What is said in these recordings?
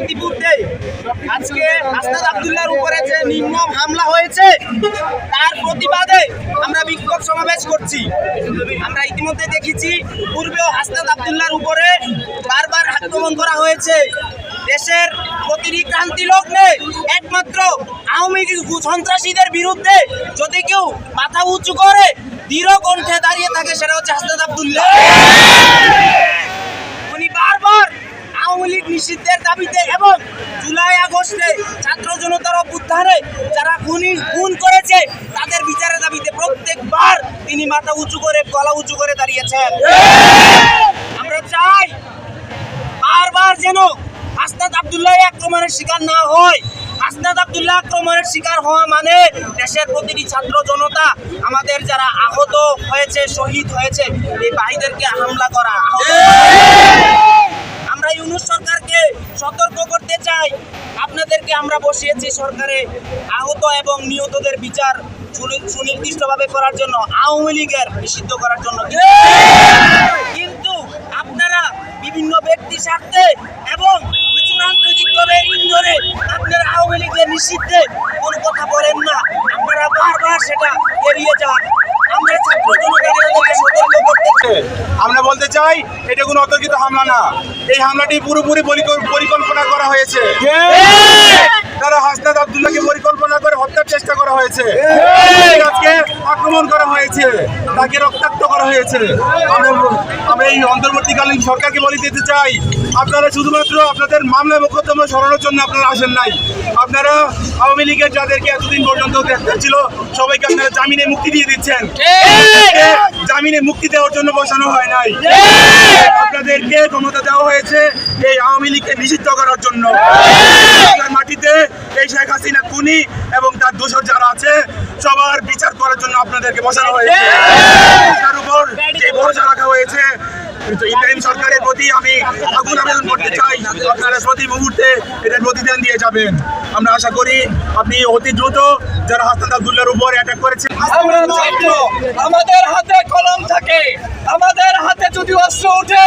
ইতিপূর্বে। আজকে আস্তাদ আব্দুল্লাহর উপরে যে নির্মম হামলা হয়েছে, তার প্রতিবাদে আমরা বিক্ষোভ সমাবেশ করছি। আমরা ইতিমধ্যে দেখেছি, পূর্বেও হাসনাদ আব্দুল্লাহর উপরে বারবার আক্রমণ করা হয়েছে। দেশের প্রতিটি ক্রান্তি লগ্নে একমাত্র আওয়ামী সন্ত্রাসীদের বিরুদ্ধে যদি কেউ মাথা উঁচু করে, দৃঢ় কণ্ঠে দাঁড়িয়ে থাকে, সেটা হচ্ছে হাসনাদ আব্দুল্লাহ। লীগ নিষিদ্ধের দাবিতে এবং জুলাই আগস্টে ছাত্র জনতার অভ্যুত্থানে যারা খুনি, খুন করেছে, তাদের বিচারের দাবিতে প্রত্যেকবার তিনি মাথা উঁচু করে, গলা উঁচু করে দাঁড়িয়েছেন। আমরা চাই বারবার যেন আস্তাদ আব্দুল্লাহ আক্রমণের শিকার না হয়। আস্তাদ আবদুল্লাহ আক্রমণের শিকার হওয়া মানে দেশের প্রতিটি ছাত্র জনতা, আমাদের যারা আহত হয়েছে, শহীদ হয়েছে, এই ভাইদেরকে হামলা করা। আহত আমরা বসিয়েছি সরকারে আহত এবং নিহতদের বিচার সুনি- সুনির্দিষ্টভাবে করার জন্য, আওয়ামী লীগের নিষিদ্ধ করার জন্য। কিন্তু আপনারা বিভিন্ন ব্যক্তি স্বার্থে এবং ইন্ধনে আপনারা আওয়ামী লীগের নিষিদ্ধে কোনো কথা বলেন না। আপনারা বারবার সেটা এড়িয়ে যান আমরা ছাত্র জনতাকে সতর্ক করতে চাই আমরা বলতে চাই এটা কোনো অতর্কিত হামলা না। এই হামলাটি পুরোপুরি পরিকল্পনা করা হয়েছে। তারা হাসনাদ আবদুল্লাহকে পরিকল্পনা করে হত্যার চেষ্টা করা হয়েছে। আজকে আক্রমণ করা হয়েছে তাকে রক্তাক্ত করা হয়েছে। আমরা এই অন্তর্বর্তীকালীন সরকারকে বলে দিতে চাই আপনারা শুধুমাত্র আপনাদের মামলা মোকদ্দমা সরানোর জন্য আপনারা আসেন নাই। আপনারা আওয়ামী লীগের যাদেরকে এতদিন পর্যন্ত গ্রেফতার ছিল সবাইকে আপনারা জামিনে মুক্তি দিয়ে দিচ্ছেন। জামিনে মুক্তি দেওয়ার জন্য বসানো হয় নাই। আপনাদেরকে ক্ষমতা দেওয়া হয়েছে এই আওয়ামী লীগকে নিষিদ্ধ করার জন্য। মাটিতে এই শেখ হাসিনা খুনি এবং তার দোষর যারা আছে, সবার বিচার করার জন্য আপনাদেরকে বসানো হয়েছে। তার উপর যে ভরসা রাখা হয়েছে সরকারের প্রতি মুহূর্তে প্রতিদান দিয়ে যাবেন। আমরা আশা করি আপনি অতি দ্রুত যারা উপর অ্যাটাক আমাদের হাতে কলম থাকে, আমাদের হাতে যদি অস্ত্র ওঠে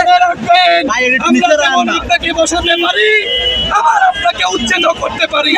মনে রাখবেন আমরা যেমন আপনাকে বসাতে পারি আবার আপনাকে উচ্ছেদ করতে পারি।